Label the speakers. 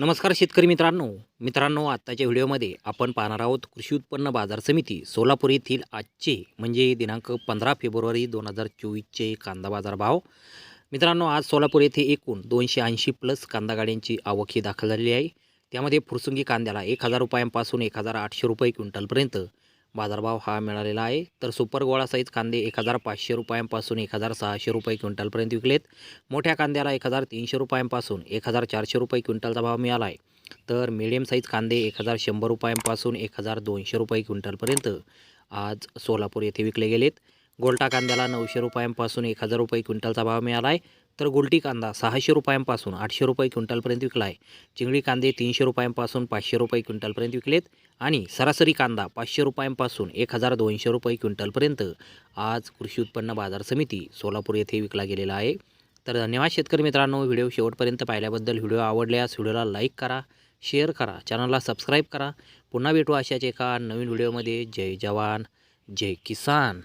Speaker 1: नमस्कार शेतकरी मित्रांनो. मित्रांनो आत्ताच्या व्हिडिओमध्ये आपण पाहणार आहोत कृषी उत्पन्न बाजार समिती सोलापूर येथील आजचे म्हणजे दिनांक पंधरा फेब्रुवारी दोन हजार चोवीसचे कांदा बाजार भाव. मित्रांनो आज सोलापूर येथे एकूण दोनशे ऐंशी प्लस कांदा गाड्यांची आवक ही दाखल झालेली आहे. त्यामध्ये फुरसुंगी कांद्याला एक हजार रुपयांपासून एक हजार आठशे रुपये क्विंटलपर्यंत बाजारभाव हा मिळालेला आहे. तर सुपर गोळा साईज कांदे एक हजार पाचशे रुपयांपासून एक हजार सहाशे रुपये क्विंटलपर्यंत विकलेत. मोठ्या कांद्याला एक हजार तीनशे रुपयांपासून एक हजार चारशे रुपये क्विंटलचा भाव मिळाला आहे. तर मिडियम साईज कांदे एक हजार शंभर रुपयांपासून एक हजार दोनशे रुपये क्विंटलपर्यंत आज सोलापूर येथे विकले गेलेत. गोलटा कांद्याला नऊशे रुपयांपासून एक हजार रुपये क्विंटलचा भाव मिळाला आहे. तर गोल्टी कांदा सहाशे रुपयांपासून आठशे रुपये क्विंटलपर्यंत विकला आहे चिंगळी कांदे तीनशे रुपयांपासून पाचशे रुपये क्विंटलपर्यंत विकलेत आणि सरासरी कांदा पाचशे रुपयांपासून एक हजार दोनशे रुपये क्विंटलपर्यंत. आज कृषी उत्पन्न बाजार समिती सोलापूर येथे विकला गेलेला आहे. तर धन्यवाद शेतकरी मित्रांनो व्हिडिओ शेवटपर्यंत पाहिल्याबद्दल व्हिडिओ आवडल्यास व्हिडिओला लाईक करा शेअर करा चॅनलला सबस्क्राईब करा. पुन्हा भेटू अशाच एका नवीन व्हिडिओमध्ये. जय जवान जय किसान.